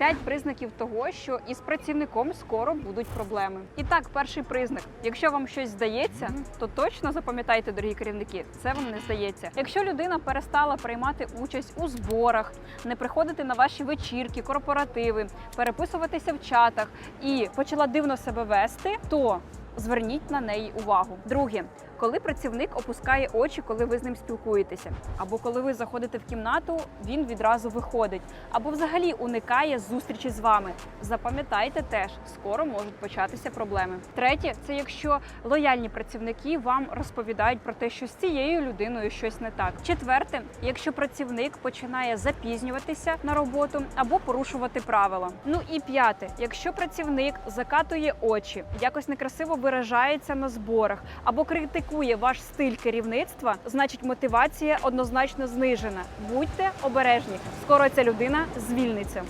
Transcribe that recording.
П'ять признаків того, що із працівником скоро будуть проблеми. І так, перший признак: якщо вам щось здається, то точно запам'ятайте, дорогі керівники, це вам не здається. Якщо людина перестала приймати участь у зборах, не приходити на ваші вечірки, корпоративи, переписуватися в чатах і почала дивно себе вести, то зверніть на неї увагу. Друге, коли працівник опускає очі, коли ви з ним спілкуєтеся, або коли ви заходите в кімнату, він відразу виходить, або взагалі уникає зустрічі з вами. Запам'ятайте теж, скоро можуть початися проблеми. Третє, це якщо лояльні працівники вам розповідають про те, що з цією людиною щось не так. Четверте, якщо працівник починає запізнюватися на роботу або порушувати правила. Ну і п'яте, якщо працівник закатує очі, якось некрасиво виражається на зборах або критикує ваш стиль керівництва, значить мотивація однозначно знижена. Будьте обережні, скоро ця людина звільниться.